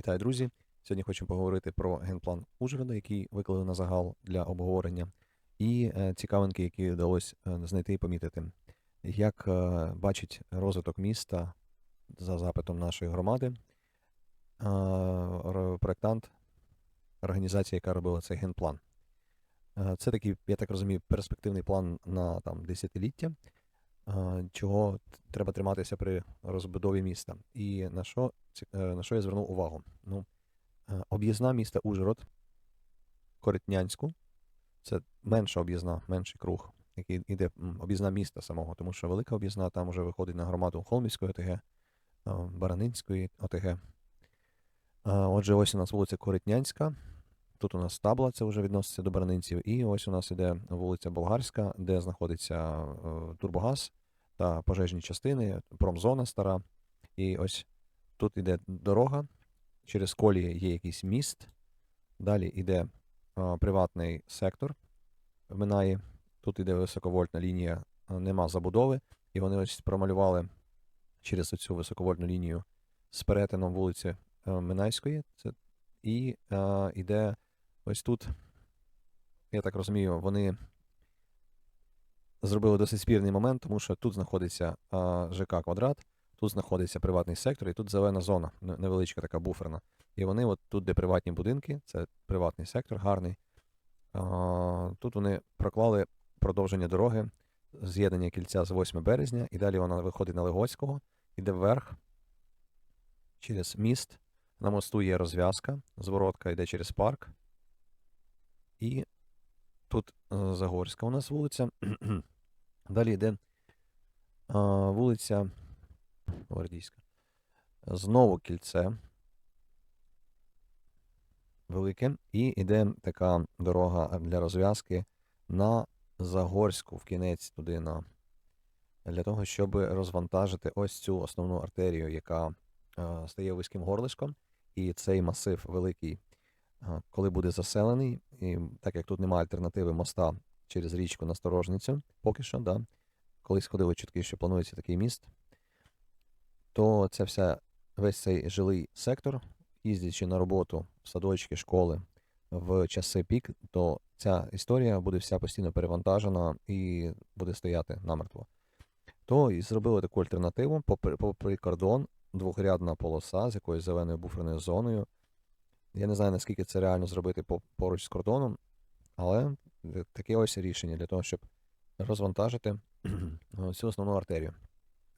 Вітаю, друзі! Сьогодні хочемо поговорити про генплан Ужгорода, який виклали на загал для обговорення, і е, цікавинки, які вдалося е, знайти і помітити. Як е, бачить розвиток міста за запитом нашої громади, проектант, організація, яка робила цей генплан. Це такий, я так розумію, перспективний план на там, десятиліття, чого треба триматися при розбудові міста. І на що, е, на що я звернув увагу? Ну, е, об'їзна міста Ужгород, Коритнянську, це менша об'їзна, менший круг, який йде об'їзна міста самого, тому що велика об'їзна там вже виходить на громаду Холмівської ОТГ, е, Баранинської ОТГ. Е, Отже, ось у нас вулиця Коритнянська. Тут у нас табла, це вже відноситься до баранинців. І ось у нас іде вулиця Болгарська, де знаходиться е, Турбогаз та пожежні частини, промзона стара. І ось тут іде дорога, через колії є якийсь міст. Далі йде е, приватний сектор, минає. Тут іде високовольтна лінія, нема забудови. І вони ось промалювали через цю високовольтну лінію з перетином вулиці Минайської. Це, і е, іде ось тут, я так розумію, вони зробили досить спірний момент, тому що тут знаходиться ЖК квадрат, тут знаходиться приватний сектор, і тут зелена зона, невеличка така буферна. І вони, от тут, де приватні будинки, це приватний сектор, гарний. Тут вони проклали продовження дороги, з'єднання кільця з 8 березня, і далі вона виходить на Легоцького, іде вверх через міст. На мосту є розв'язка, зворотка йде через парк. І Загорська у нас вулиця. Далі йде а, вулиця Гвардійська. Знову кільце. Велике. І йде така дорога для розв'язки на Загорську в кінець туди на. Для того, щоб розвантажити ось цю основну артерію, яка е, стає вузьким горлишком, і цей масив великий, е, коли буде заселений, і так як тут немає альтернативи моста через річку Насторожницю, поки що, да, колись ходили чутки, що планується такий міст, то це вся, весь цей жилий сектор, їздячи на роботу в садочки, школи в часи пік, то ця історія буде вся постійно перевантажена і буде стояти намертво. То і зробили таку альтернативу, попри, попри кордон, двохрядна полоса з якоюсь зеленою буферною зоною. Я не знаю, наскільки це реально зробити поруч з кордоном, але е, таке ось рішення для того, щоб розвантажити цю основну артерію.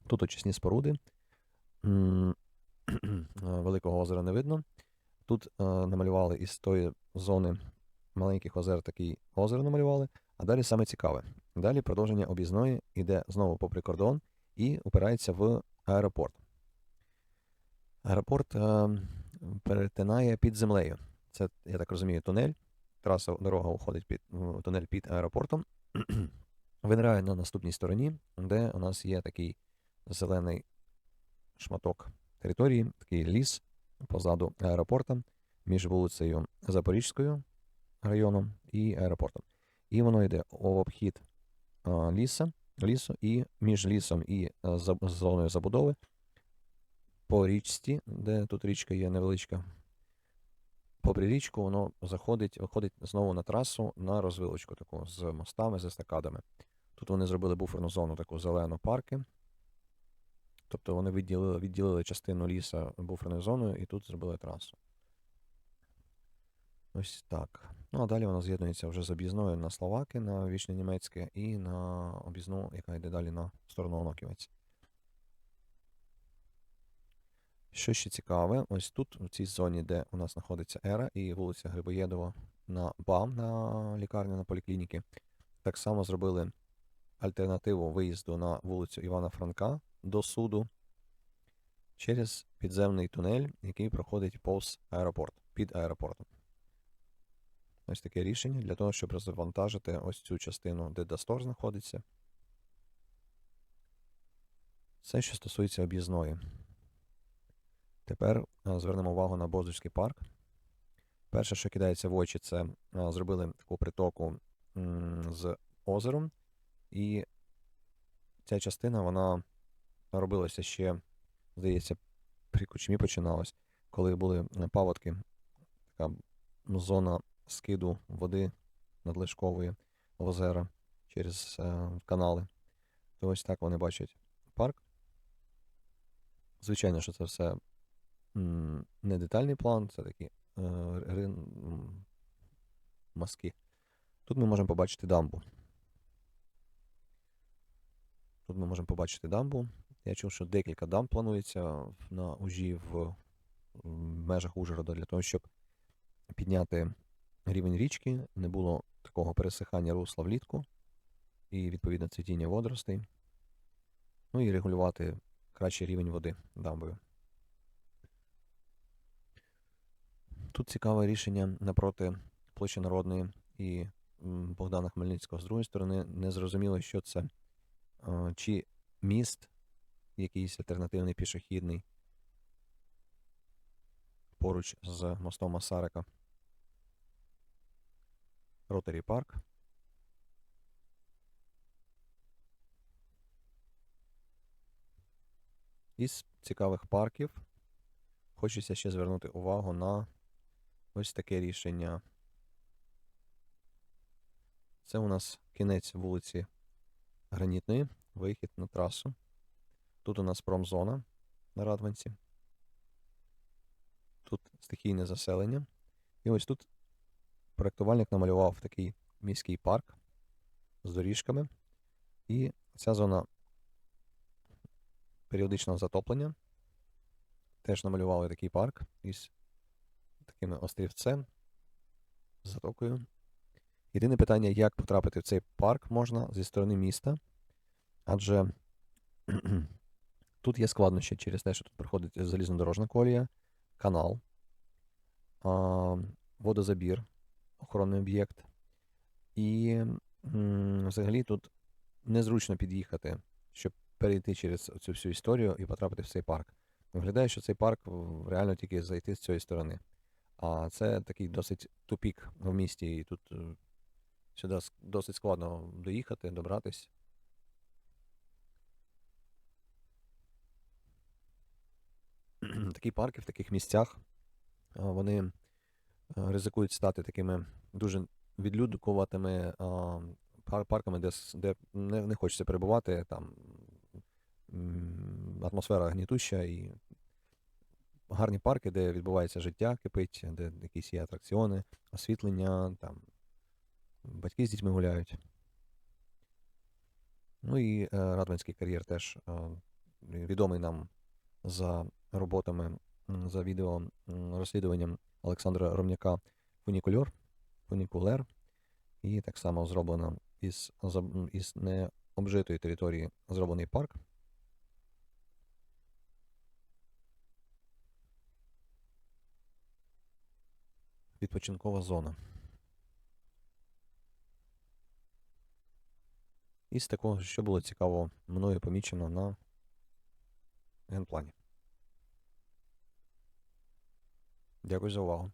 Тут очисні споруди. Е, Великого озера не видно. Тут е, намалювали із тої зони маленьких озер такий озеро намалювали. А далі саме цікаве. Далі продовження об'їзної йде знову попри кордон і упирається в аеропорт. Аеропорт е, перетинає під землею. Це, я так розумію, тунель. Траса дорога уходить під тунель під аеропортом. Винирає на наступній стороні, де у нас є такий зелений шматок території, такий ліс позаду аеропорта між вулицею Запорізькою районом і аеропортом. І воно йде в обхід ліса, лісу, і між лісом і за- зоною забудови по річці, де тут річка є невеличка. Попри річку воно заходить, виходить знову на трасу на розвилочку таку з мостами, з естакадами. Тут вони зробили буферну зону, таку зелену парки. Тобто вони відділили, відділили частину ліса буферною зоною і тут зробили трасу. Ось так. Ну а далі вона з'єднується вже з об'їзною на Словаки, на Вічне Німецьке і на об'їзну, яка йде далі на сторону Оноківець. Що ще цікаве, ось тут, в цій зоні, де у нас знаходиться Ера і вулиця Грибоєдова на БАМ на лікарню на поліклініки, так само зробили альтернативу виїзду на вулицю Івана Франка до суду через підземний тунель, який проходить повз аеропорт, під аеропортом. Ось таке рішення для того, щоб розвантажити ось цю частину, де Дастор знаходиться. Це, що стосується об'їзної. Тепер звернемо увагу на Боздуський парк. Перше, що кидається в очі, це зробили таку притоку з озером. І ця частина, вона робилася ще, здається, при кучмі починалась. коли були е, паводки, така зона скиду води надлишкової в озера через е, канали. То ось так вони бачать парк. Звичайно, що це все не детальний план, це такі е, рин, м. Тут ми можемо побачити дамбу. Тут ми можемо побачити дамбу. Я чув, що декілька дамб планується на ужі в межах Ужгорода для того, щоб підняти рівень річки, не було такого пересихання русла влітку і відповідно цвітіння водоростей. Ну і регулювати кращий рівень води дамбою. Тут цікаве рішення напроти площі Народної і Богдана Хмельницького. З другої сторони, не зрозуміло, що це. Е, Чи міст, якийсь альтернативний пішохідний, поруч з мостом Масарика. Ротарі парк. Із цікавих парків хочеться ще звернути увагу на ось таке рішення. Це у нас кінець вулиці Гранітної, вихід на трасу. Тут у нас промзона на Радванці. Тут стихійне заселення. І ось тут проєктувальник намалював такий міський парк з доріжками. І ця зона періодичного затоплення. Теж намалювали такий парк із такими острівцем, з затокою. Єдине питання, як потрапити в цей парк можна зі сторони міста, адже тут є складнощі через те, що тут проходить залізнодорожна колія, канал, водозабір, охоронний об'єкт. І взагалі тут незручно під'їхати, щоб перейти через цю всю історію і потрапити в цей парк. Виглядає, що цей парк реально тільки зайти з цієї сторони. А це такий досить тупік в місті, і тут е, сюди досить складно доїхати, добратись. Такі парки в таких місцях, вони е, ризикують стати такими дуже відлюдкуватими парками, де, де не, не хочеться перебувати, там атмосфера гнітуща і гарні парки, де відбувається життя, кипить, де якісь є атракціони, освітлення, там батьки з дітьми гуляють. Ну і е, Радванський кар'єр теж е, відомий нам за роботами, за відео розслідуванням Олександра Ромняка Фунікульор, Фунікулер. І так само зроблено із, із необжитої території зроблений парк. Відпочинкова зона. І з такого, що було цікаво, мною помічено на генплані. Дякую за увагу.